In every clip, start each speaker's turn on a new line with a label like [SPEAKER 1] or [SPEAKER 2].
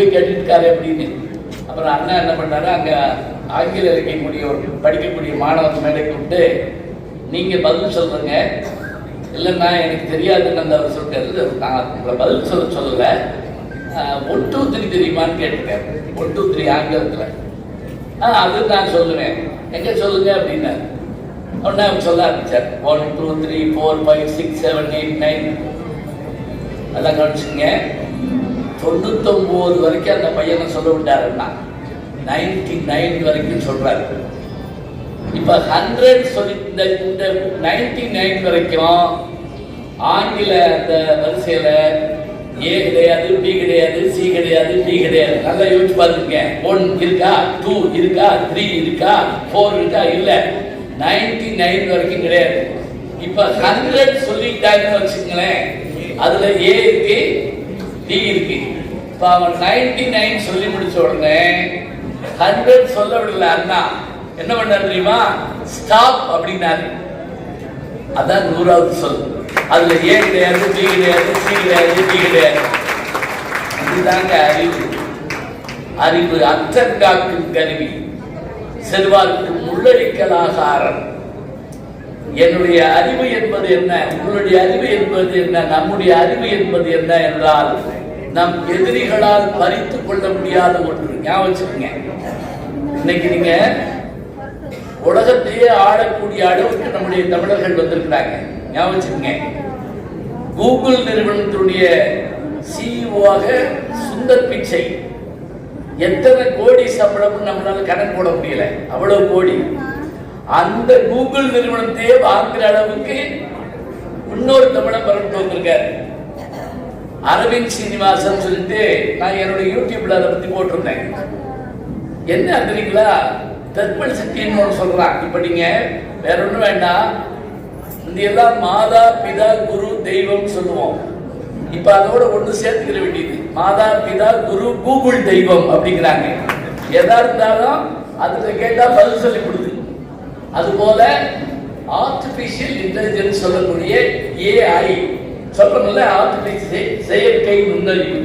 [SPEAKER 1] போய் கேட்டுருக்காரு அப்படின்னு. அப்புறம் அண்ணா என்ன பண்ணாரு? அங்கே ஆங்கில இலக்கியக்கூடிய ஒரு படிக்கக்கூடிய மாணவர் மேலே கூப்பிட்டு நீங்கள் பதில் சொல்றீங்க இல்லைன்னா எனக்கு தெரியாதுன்னு அந்த அவர் சொல்லிட்டாரு. நான் உங்களை பதில் சொல்ல சொல்லலை. ஒன் டூ த்ரீ தெரியுமான்னு கேட்டிருக்காரு. ஒன் டூ த்ரீ ஆங்கிலத்தில். ஆ அது நான் சொல்லுவேன் எங்கே சொல்லுங்க? அப்படின்னாரு. உடனே அவர் சொல்ல ஆரம்பிச்சார். One two three four five six seven eight nine. அதெல்லாம் கவனிச்சுங்க தொண்ணூத்தொம்போது வரைக்கும் அந்த பையனை சொல்ல விட்டாருன்னா நைன்டி நைன் வரைக்கும் சொல்றாரு. இப்ப ஹண்ட்ரட் சொல்லி இந்த இந்த நைன்டி நைன் வரைக்கும் ஆங்கில அந்த வரிசையில ஏ கிடையாது பி கிடையாது சி கிடையாது டி கிடையாது. நல்லா யோசிச்சு பாருங்க. ஒன் இருக்கா? டூ இருக்கா? த்ரீ இருக்கா? ஃபோர் இருக்கா? இல்ல. நைன்டி நைன் வரைக்கும் கிடையாது. இப்ப ஹண்ட்ரட் சொல்லிட்டாங்கன்னு வச்சுக்கங்களேன். அதுல ஏ இருக்கு டி இருக்கு. இப்ப அவன் நைன்டி நைன் சொல்லி முடிச்ச உடனே ஹண்ட்ரட் சொல்ல விடல அண்ணா. என்ன பண்ணார் தெரியுமா? ஸ்டாப் அப்படின்னாரு. அதான் நூறாவது சொல். அதுல ஏ கிடையாது பி கிடையாது சி கிடையாது டி கிடையாது. இதுதாங்க அறிவு. அறிவு அச்சங்காக்கும் கருவி. செல்வார்க்கு முள்ளடிக்கலாக அறம் என்னுடைய அறிவு என்பது என்ன? உங்களுடைய அறிவு என்பது என்ன? நம்முடைய அறிவு என்பது என்ன என்றால் நம் எதிரிகளால் பறித்து கொள்ள முடியாத ஒன்று. ஞாபகம் வச்சுக்கோங்க. இன்னைக்கு நீங்க உலகத்தையே ஆளக்கூடிய அளவுக்கு நம்முடைய தமிழர்கள் வந்திருக்கிறாங்க. ஞாபகம் வச்சுக்கோங்க. கூகுள் நிறுவனத்தினுடைய சிஇஓவாக சுந்தர் பிச்சை. எத்தனை கோடி சம்பளம் நம்மளால கணக்கு போட முடியல. அவ்வளவு கோடி. அந்த கூகுள் நிறுவனத்தையே வாங்குற அளவுக்கு இன்னொரு தமிழன் பரப்பிட்டு வந்திருக்காரு. அரவிந்த் சீனிவாசன் சொல்லிட்டு நான் என்னோட யூடியூப்ல அதை பத்தி போட்டிருந்தேன். என்ன தெரியுங்களா? தர்பல் சக்தின்னு ஒன்று சொல்றான். இப்ப நீங்க வேற ஒன்றும் வேண்டாம். இந்த எல்லாம் மாதா பிதா குரு தெய்வம் சொல்லுவோம். இப்ப அதோட ஒன்று சேர்த்துக்கிற வேண்டியது. மாதா பிதா குரு கூகுள் தெய்வம் அப்படிங்கிறாங்க. எதா இருந்தாலும் அதுல கேட்டா பதில் சொல்லி கொடுது அதுபோல ஆர்டிபிஷியல் இன்டெலிஜென்ஸ் சொல்லக்கூடிய ஏஐ சொல்றோம்ல ஆர்டிபிஷியல் செயற்கை நுண்ணறிவு.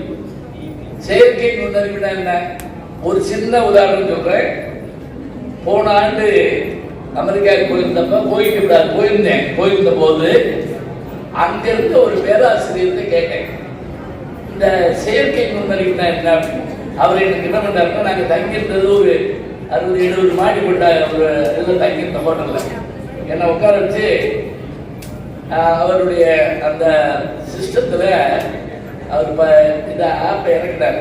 [SPEAKER 1] செயற்கை நுண்ணறிவுனா என்ன? ஒரு சின்ன உதாரணம் சொல்றேன். போன ஆண்டு அமெரிக்காவுக்கு போயிருந்தப்ப போயிட்டு விடாது போயிருந்தேன். போயிருந்த போது அங்கிருந்து ஒரு பேராசிரியர்கிட்ட கேட்டேன். இந்த செயற்கை நுண்ணறிவுனா என்ன? அவர் எனக்கு என்ன பண்ணாருன்னா நாங்கள் தங்கியிருந்தது ஒரு அறுபது எழுபது மாடி கொண்ட ஒரு இதில் தங்கியிருந்த ஹோட்டலில். என்னை உட்கார வச்சு அவருடைய அந்த சிஸ்டத்தில் அவர் இப்போ இந்த ஆப்பை இறக்கிட்டார்